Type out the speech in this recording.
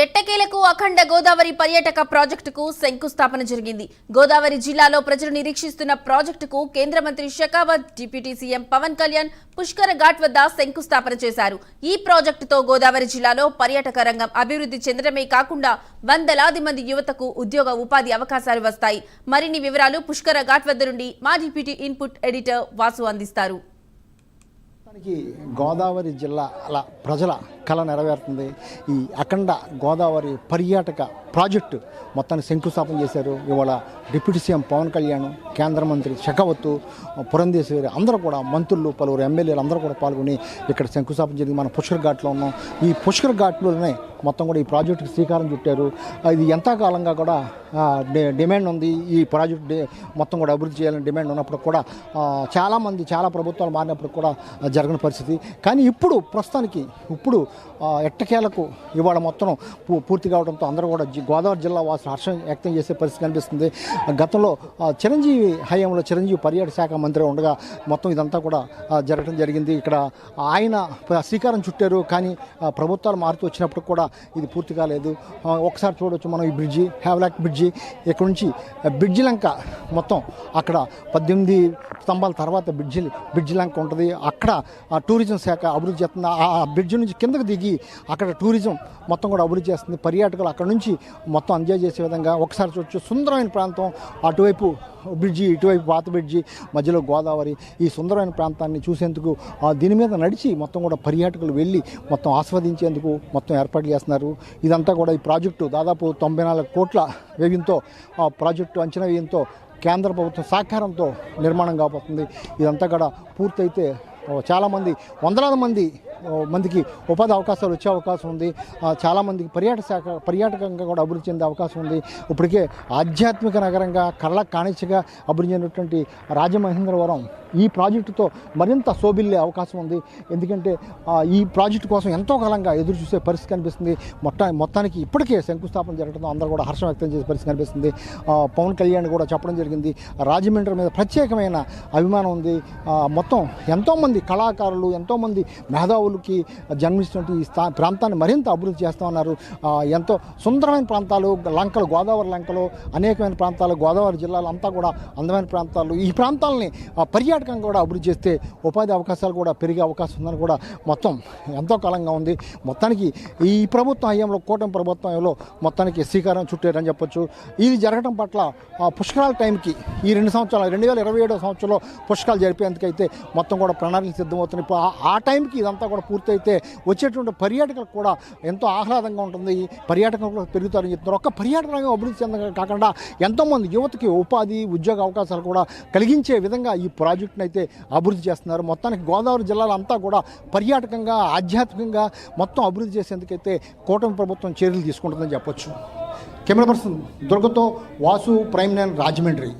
ఎట్టకేలకు అఖండ గోదావరి పర్యాటక ప్రాజెక్టుకు శంకుస్థాపన జరిగింది. గోదావరి జిల్లాలో ప్రజలు నిరీక్షిస్తున్న ప్రాజెక్టుకు కేంద్ర మంత్రి షెకావత్ డిప్యూటీ సీఎం పవన్ కళ్యాణ్ పుష్కర ఘాట్ వద్ద శంకుస్థాపన చేశారు. ఈ ప్రాజెక్టుతో గోదావరి జిల్లాలో పర్యాటక రంగం అభివృద్ధి చెందడమే కాకుండా వందలాది మంది యువతకు ఉద్యోగ ఉపాధి అవకాశాలు వస్తాయి. మరిన్ని వివరాలు పుష్కర ఘాట్ వద్ద నుండి మా డిప్యూటీ ఇన్పుట్ ఎడిటర్ వాసు అందిస్తారు. గోదావరి జిల్లా అలా ప్రజల కళ నెరవేరుతుంది. ఈ అఖండ గోదావరి పర్యాటక ప్రాజెక్టు మొత్తాన్ని శంకుస్థాపన చేశారు. ఇవాళ డిప్యూటీ సీఎం పవన్ కళ్యాణ్ కేంద్ర మంత్రి షెకావత్తు పురంధేశ్వరి అందరూ కూడా మంత్రులు పలువురు ఎమ్మెల్యేలు అందరూ కూడా పాల్గొని ఇక్కడ శంకుస్థాపన జరిగింది. మన పుష్కర్ ఘాట్లో ఉన్నాం. ఈ పుష్కర్ ఘాట్లోనే మొత్తం కూడా ఈ ప్రాజెక్టుకి శ్రీకారం చుట్టారు. ఇది ఎంతకాలంగా కూడా డి- డిమాండ్ ఉంది. ఈ ప్రాజెక్ట్ మొత్తం కూడా అభివృద్ధి చేయాలని డిమాండ్ ఉన్నప్పుడు కూడా చాలామంది చాలా ప్రభుత్వాలు మారినప్పుడు కూడా జరగని పరిస్థితి. కానీ ఇప్పుడు ప్రస్తుతానికి ఇప్పుడు ఎట్టకేలకు ఇవాళ మొత్తం పూ- పూర్తి కావడంతో అందరూ కూడా గోదావరి జిల్లా వాసులు హర్షం వ్యక్తం చేసే పరిస్థితి కనిపిస్తుంది. గతంలో చిరంజీవి హయాంలో చిరంజీవి పర్యాటక శాఖ మంత్రి ఉండగా మొత్తం ఇదంతా కూడా జరగడం జరిగింది. ఇక్కడ ఆయన శ్రీకారం చుట్టారు కానీ ప్రభుత్వాలు మారుతూ వచ్చినప్పుడు కూడా ఇది పూర్తి కాలేదు. ఒకసారి చూడవచ్చు మనం ఈ బ్రిడ్జి హ్యావ్లాక్ బ్రిడ్జి. ఇక్కడ నుంచి బ్రిడ్జి లంక మొత్తం అక్కడ పద్దెనిమిది స్తంభాల తర్వాత బ్రిడ్జి బ్రిడ్జి లంక ఉంటుంది. అక్కడ టూరిజం శాఖ అభివృద్ధి చేస్తుంది. ఆ బ్రిడ్జి నుంచి కిందకు దిగి అక్కడ టూరిజం మొత్తం కూడా అభివృద్ధి చేస్తుంది. పర్యాటకులు అక్కడ నుంచి మొత్తం ఎంజాయ్ చేసే విధంగా ఒకసారి చూడొచ్చు. సుందరమైన ప్రాంతం. అటువైపు బ్రిడ్జి ఇటువైపు పాత బ్రిడ్జి మధ్యలో గోదావరి. ఈ సుందరమైన ప్రాంతాన్ని చూసేందుకు ఆ దీని మీద నడిచి మొత్తం కూడా పర్యాటకులు వెళ్ళి మొత్తం ఆస్వాదించేందుకు మొత్తం ఏర్పాట్లు చేస్తున్నారు. ఇదంతా కూడా ఈ ప్రాజెక్టు దాదాపు తొంభై నాలుగు కోట్ల వ్యయంతో ఆ ప్రాజెక్టు అంచనా వ్యయంతో కేంద్ర ప్రభుత్వం సహకారంతో నిర్మాణం కాబోతుంది. ఇదంతా కూడా పూర్తయితే చాలామంది వందలాది మంది మందికి ఉపాధి అవకాశాలు వచ్చే అవకాశం ఉంది. చాలామందికి పర్యాటక శాఖ పర్యాటకంగా కూడా అభివృద్ధి చెందే అవకాశం ఉంది. ఇప్పటికే ఆధ్యాత్మిక నగరంగా కళ్ళ కాణిచగా అభివృద్ధి చెందినటువంటి రాజమహేంద్రవరం ఈ ప్రాజెక్టుతో మరింత శోభిల్లే అవకాశం ఉంది. ఎందుకంటే ఈ ప్రాజెక్టు కోసం ఎంతో కాలంగా ఎదురు చూసే పరిస్థితి కనిపిస్తుంది. మొట్ట మొత్తానికి ఇప్పటికే శంకుస్థాపన జరగడంతో అందరూ కూడా హర్షం వ్యక్తం చేసే పరిస్థితి కనిపిస్తుంది. పవన్ కళ్యాణ్ కూడా చెప్పడం జరిగింది. రాజమండ్రి మీద ప్రత్యేకమైన అభిమానం ఉంది. మొత్తం ఎంతోమంది కళాకారులు ఎంతోమంది మేధావులకి జన్మిస్తున్నటువంటి ఈ స్థా ప్రాంతాన్ని మరింత అభివృద్ధి చేస్తామన్నారు ఎంతో సుందరమైన ప్రాంతాలు లంకలు గోదావరి లంకలు అనేకమైన ప్రాంతాలు గోదావరి జిల్లాలు అంతా కూడా అందమైన ప్రాంతాలు. ఈ ప్రాంతాలని పర్యాటకంగా కూడా అభివృద్ధి చేస్తే ఉపాధి అవకాశాలు కూడా పెరిగే అవకాశం ఉందని కూడా మొత్తం ఎంతో కాలంగా ఉంది. మొత్తానికి ఈ ప్రభుత్వం హయాంలో కూటమి ప్రభుత్వంలో మొత్తానికి శ్రీకారం చుట్టారని చెప్పొచ్చు. ఇది జరగడం పట్ల పుష్కరాల టైంకి ఈ రెండు సంవత్సరాలు రెండు వేల ఇరవై ఏడో సంవత్సరంలో పుష్కరాలు జరిపేందుకైతే మొత్తం కూడా ప్రణాళిక సిద్ధమవుతున్నాయి. ఆ టైంకి ఇదంతా కూడా పూర్తయితే వచ్చేటువంటి పర్యాటకులకు కూడా ఎంతో ఆహ్లాదంగా ఉంటుంది. పర్యాటకం కూడా పెరుగుతారని చెప్తున్నారు. ఒక్క పర్యాటక రంగం అభివృద్ధి చెందగా కాకుండా ఎంతోమంది యువతకి ఉపాధి ఉద్యోగ అవకాశాలు కూడా కలిగించే విధంగా ఈ ప్రాజెక్టును అయితే అభివృద్ధి చేస్తున్నారు. మొత్తానికి గోదావరి జిల్లాలో అంతా కూడా పర్యాటకంగా ఆధ్యాత్మికంగా మొత్తం అభివృద్ధి చేసేందుకైతే కూటమి ప్రభుత్వం చర్యలు తీసుకుంటుందని చెప్పొచ్చు. కెమెరా పర్సన్ దుర్గతో వాసు ప్రైమ్ నైన్ రాజమండ్రి.